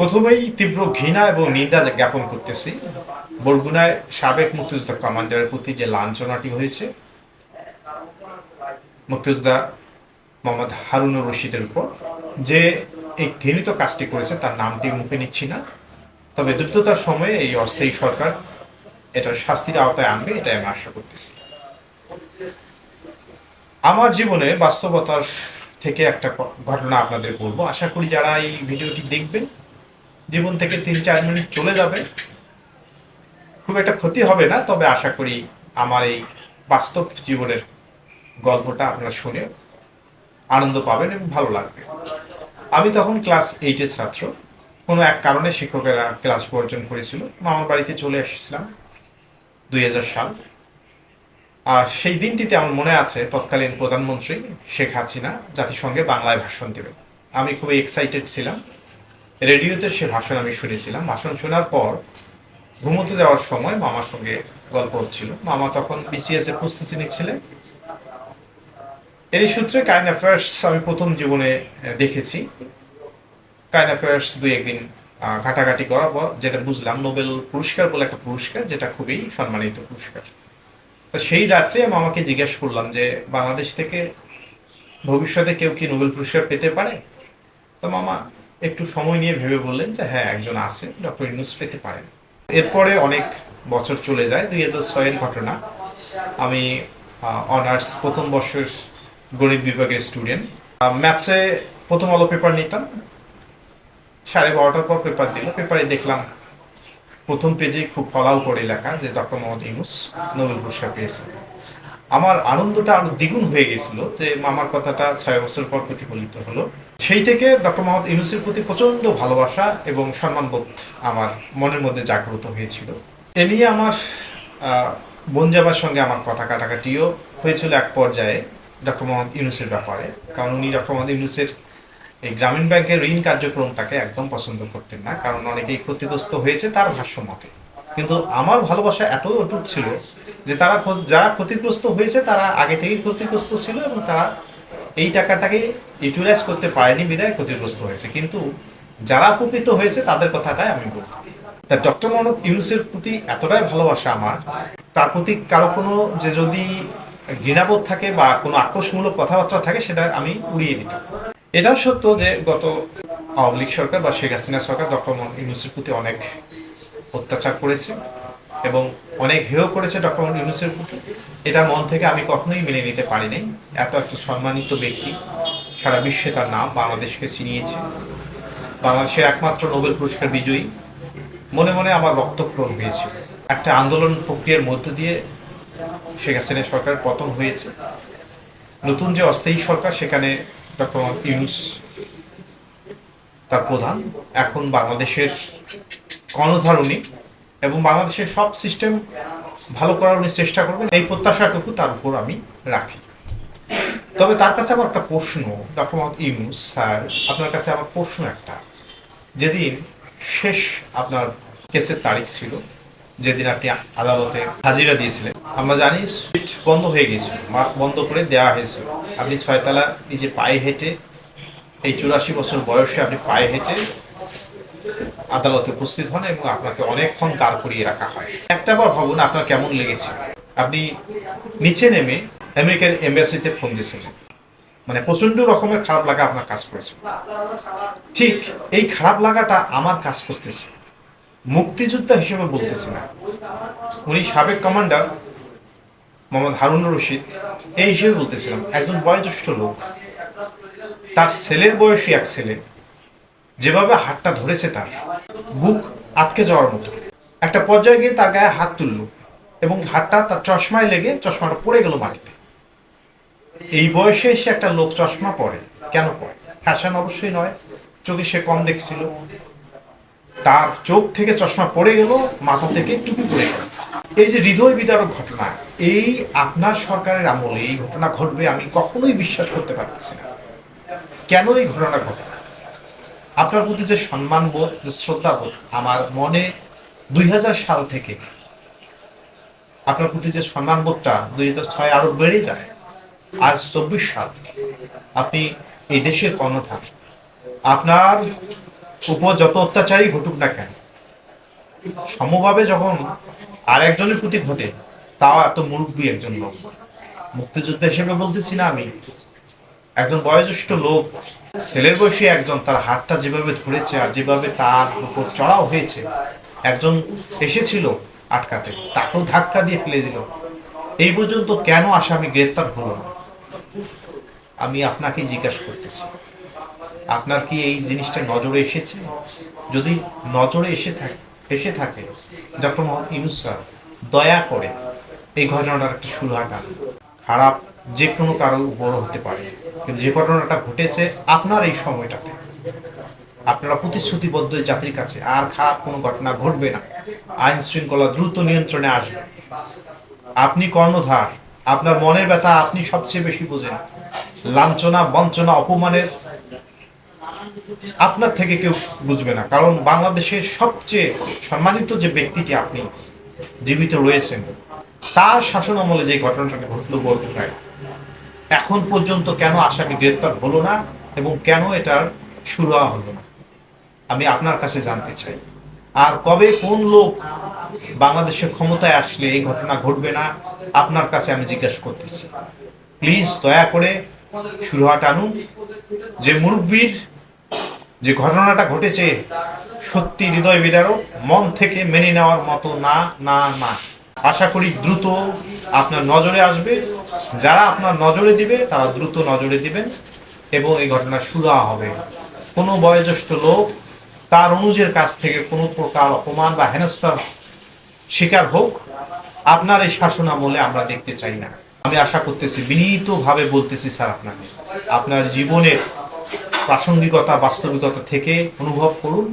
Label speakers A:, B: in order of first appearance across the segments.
A: প্রথমেই তীব্র ঘৃণা এবং নিন্দা জ্ঞাপন করতেছি। বরগুনায় সাবেক মুক্তিযোদ্ধা কমান্ডারের প্রতি যে লাঞ্ছনাটি হয়েছে, মুক্তিযোদ্ধা মোহাম্মদ হারুনুর রশিদের উপর, যে এই ঘৃণিত কাজটি করেছে তার নামটি মুখে নিচ্ছি না। তবে দ্রুততার সময়ে এই অস্থায়ী সরকার এটার শাস্তির আওতায় আনবে, এটাই আমি আশা করতেছি। আমার জীবনে বাস্তবতার থেকে একটা ঘটনা আপনাদের বলব। আশা করি যারা এই ভিডিওটি দেখবেন জীবন থেকে তিন, চার মিনিট চলে যাবে। খুব একটা ক্ষতি হবে না, তবে আশা করি আমার এই বাস্তব জীবনের গল্পটা আপনারা শুনে আনন্দ পাবেন এবং ভালো লাগবে। আমি তখন ক্লাস এইটের ছাত্র। কোনো এক কারণে শিক্ষকেরা ক্লাস বর্জন করেছিল। মামার বাড়িতে চলে এসেছিলাম দুই হাজার সাল। আর সেই দিনটিতে আমার মনে আছে, তৎকালীন প্রধানমন্ত্রী শেখ হাসিনা জাতিসংঘে বাংলায় ভাষণ দেবেন। আমি খুবই এক্সাইটেড ছিলাম। রেডিওতে সে ভাষণ আমি শুনেছিলাম। ভাষণ শোনার পর ঘুমোতে যাওয়ার সময় মামার সঙ্গে গল্প হচ্ছিল। মামা তখন বিসিএস এর প্রস্তুতি নিচ্ছিলেন। এরই সূত্রে কাইন্ড অ্যাফেয়ার্স আমি প্রথম জীবনে দেখেছি। কাইন্ড অ্যাফেয়ার্স দুই একদিন ঘাটাঘাটি করার পর যেটা বুঝলাম নোবেল পুরস্কার বলে একটা পুরস্কার, যেটা খুবই সম্মানিত পুরস্কার। তো সেই রাত্রে আমি আমাকে জিজ্ঞেস করলাম যে, বাংলাদেশ থেকে ভবিষ্যতে কেউ কি নোবেল পুরস্কার পেতে পারে? তো মামা একটু সময় নিয়ে ভেবে বললেন যে হ্যাঁ একজন আছে ডক্টর ইউনুস পেতে পারেন। এরপরে অনেক বছর চলে যায়, দুই হাজার ছয়ের ঘটনা। আমি অনার্স প্রথম বর্ষের গণিত বিভাগের স্টুডেন্ট। ম্যাথসে প্রথম আলো পেপার নিতাম। সাড়ে বারোটার পর পেপার দিল। পেপারে দেখলাম, প্রথম পেজে খুব ফলাও করে লেখা যে, ডক্টর মোহাম্মদ ইউনুস নোবেল পুরস্কার পেয়েছে আমার আনন্দটা আরও দ্বিগুণ হয়ে গেছিল যে, মামার কথাটা ছয় বছর পর প্রতিফলিত হলো। সেই থেকে ডক্টর মোহাম্মদ ইউনুসের প্রতি প্রচণ্ড ভালোবাসা এবং সম্মানবোধ আমার মনের মধ্যে জাগ্রত হয়েছিল। এ নিয়ে আমার আহ, বোন জামার সঙ্গে আমার কথা কাটাকাটিও হয়েছিল এক পর্যায়ে ডক্টর মোহাম্মদ ইউনুসের ব্যাপারে। কারণ উনি ডক্টর মোহাম্মদ ইউনুসের এই গ্রামীণ ব্যাংকের ঋণ কার্যক্রমটাকে একদম পছন্দ করতেন না কারণ অনেকেই ক্ষতিগ্রস্ত হয়েছে তার ভাষ্য মতে। কিন্তু আমার ভালোবাসা এত অটুট ছিল যে তারা যারা ক্ষতিগ্রস্ত হয়েছে তারা আগে থেকেই ক্ষতিগ্রস্ত ছিল এবং তারা এই টাকাটাকে ইউটিলাইজ করতে পারেনি বিদায় ক্ষতিগ্রস্ত হয়েছে। কিন্তু যারা উপকৃত হয়েছে, তাদের কথাটাই আমি বলতাম তা ডক্টর মোহাম্মদ ইউনুসের প্রতি এতটাই ভালোবাসা আমার, তার প্রতি কারও কোনো যে যদি ঘৃণাবোধ থাকে বা কোনো আক্রোশমূলক কথাবার্তা থাকে, সেটা আমি উড়িয়ে দিতাম। এটাও সত্য যে গত আওয়ামী লীগ সরকার বা শেখ হাসিনা সরকার ডক্টর মোহাম্মদ ইউনুসের প্রতি অনেক অত্যাচার করেছে এবং অনেক হেয় করেছে ডক্টর মোহাম্মদ ইউনুসের প্রতি। এটা মন থেকে আমি কখনোই মেনে নিতে পারিনি। এত এত সম্মানিত ব্যক্তি সারা বিশ্বে তার নাম বাংলাদেশকে চিনিয়েছে বাংলাদেশের একমাত্র নোবেল পুরস্কার বিজয়ী। মনে মনে আমার রক্তক্ষরণ হয়েছিল একটা আন্দোলন প্রক্রিয়ার মধ্য দিয়ে শেখ হাসিনা সরকার পতন হয়েছে। নতুন যে অস্থায়ী সরকার, সেখানে ডক্টর ইউনুস তার প্রধান। এখন বাংলাদেশের কর্ণধারণী এবং বাংলাদেশের সব সিস্টেম ভালো করার উনি চেষ্টা করবেন। এই প্রত্যাশাটুকু তার উপর আমি রাখি। তবে তার কাছে আমার একটা প্রশ্ন ডক্টর মোহাম্মদ ইউনুস, স্যার, আপনার কাছে আমার প্রশ্ন একটা। যেদিন শেষ আপনার কেসের তারিখ ছিল, যেদিন আপনি আদালতে হাজিরা দিয়েছিলেন, আমরা জানি সুইচ বন্ধ হয়ে গেছিল মার্ক বন্ধ করে দেওয়া হয়েছিল। আপনি ছয়তলা নিজে পায়ে হেঁটে, এই চুরাশি বছর বয়সে আপনি পায়ে হেঁটে আদালতে উপস্থিত হন এবং আপনাকে অনেকক্ষণ দাঁড় করিয়ে রাখা হয়। একটা বার ভাবুন আপনার কেমন লেগেছে। আপনি নিচে নেমে আমেরিকান এম্বাসিতে ফোন দিয়েছিলেন মানে প্রচণ্ড রকমের খারাপ লাগা আপনার কাজ করেছে। ঠিক এই খারাপ লাগাটা আমার কাজ করতেছে। মুক্তিযোদ্ধা হিসেবে বলতেছি না। উনি সাবেক কমান্ডার মোহাম্মদ হারুন রশিদ এই হিসেবে বলতেছিলাম একজন বয়োজ্যেষ্ঠ লোক। তার ছেলের বয়সী এক ছেলে যেভাবে হাতটা ধরেছে তার বুক আটকে যাওয়ার মতো। একটা পর্যায়ে গিয়ে তার গায়ে হাত তুললো এবং হাতটা তার চশমায় লেগে চশমাটা পড়ে গেল মাটিতে। এই বয়সে এসে একটা লোক চশমা পরে। কেন পরে? ফ্যাশন অবশ্যই নয়। চোখে সে কম দেখছিল। তার চোখ থেকে চশমা পড়ে গেল, মাথা থেকে টুপি পড়ে গেল। এই যে হৃদয় বিদারক ঘটনা, এই আপনার সরকারের আমলে এই ঘটনা ঘটবে আমি কখনোই বিশ্বাস করতে পারতেছি না। কেন এই ঘটনা ঘটে? আপনার প্রতি যে সম্মানবোধ, যে শ্রদ্ধাবোধ আমার মনে দুই হাজার সাল থেকে আপনার প্রতি যে সম্মানবোধটা দুই হাজার ছয় আরও বেড়ে যায় আজ চব্বিশ সাল। আপনি এই দেশের কর্ণধার। আপনার উপর যত অত্যাচারই ঘটুক না কেন, সমভাবে যখন আর একজনের প্রতি ঘটে, তাও এত মুরব্বী একজন লোক। মুক্তিযোদ্ধা হিসেবে বলতেছি না আমি, একজন বয়োজ্যেষ্ঠ লোক, ছেলের বয়সী একজন, তার হাতটা যেভাবে ধরেছে আর যেভাবে তার উপর চড়াও হয়েছে, একজন এসেছিল আটকাতে, তাকেও ধাক্কা দিয়ে ফেলে দিল। এই পর্যন্ত কেন আসামি গ্রেপ্তার হলো না? আমি আপনাকেই জিজ্ঞাসা করতেছি। আপনার কি এই জিনিসটা নজরে এসেছে? যদি নজরে এসে থাকে এসে থাকে, ডক্টর মোহাম্মদ ইনুস স্যার, দয়া করে এই ঘটনাটার একটা সুরাহা খারাপ যে কোনো কারোর উপর হতে পারে, কিন্তু যে ঘটনাটা ঘটেছে আপনার এই সময়টাতে। আপনারা প্রতিশ্রুতিবদ্ধ জাতির কাছে, আর খারাপ কোনো ঘটনা ঘটবে না। আইন শৃঙ্খলা দ্রুত নিয়ন্ত্রণে আসবে। আপনি কর্ণধার আপনার মনের ব্যথা আপনি সবচেয়ে বেশি বোঝেন। লাঞ্ছনা, বঞ্চনা, অপমানের আপনার থেকে কেউ বুঝবে না। কারণ বাংলাদেশের সবচেয়ে সম্মানিত যে ব্যক্তিটি আপনি, জীবিত রয়েছেন, তার শাসন আমলে যে ঘটনাটা ঘটলো বলতে হয় এখন পর্যন্ত কেন আসামি গ্রেপ্তার হলো না এবং কেন এটার শুরু হলো না? আমি আপনার কাছে জানতে চাই। আর কবে কোন লোক বাংলাদেশের ক্ষমতায় আসলে এই ঘটনা ঘটবে না, আপনার কাছে আমি জিজ্ঞাসা করতেছি। প্লিজ দয়া করে সুরাহাট আনুন যে মুরব্বীর যে ঘটনাটা ঘটেছে, সত্যি হৃদয় বিদারক, মন থেকে মেনে নেওয়ার মতো না না না। আশা করি দ্রুত আপনার নজরে আসবে। যারা আপনার নজরে দিবে, তারা দ্রুত নজরে দিবেন এবং এই ঘটনা শুরু হবে। কোনো বয়োজ্যেষ্ঠ লোক তার অনুজের কাছ থেকে কোনো প্রকার অপমান বা হেনস্থার শিকার হোক, আপনার এই শাসন আমলে আমরা দেখতে চাই না। আমি আশা করতেছি, বিনীতভাবে বলতেছি স্যার আপনাকে, আপনার জীবনের প্রাসঙ্গিকতা, বাস্তবিকতা থেকে অনুভব করুন,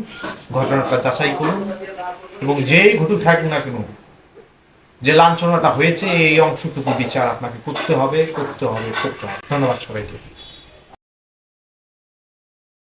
A: ঘটনাটা যাচাই করুন, এবং যেই ঘটুক থাকুক না কেন, যে লাঞ্ছনাটা হয়েছে, এই অংশটুকু বিচার আপনাকে করতে হবে করতে হবে করতে হবে। ধন্যবাদ সবাইকে।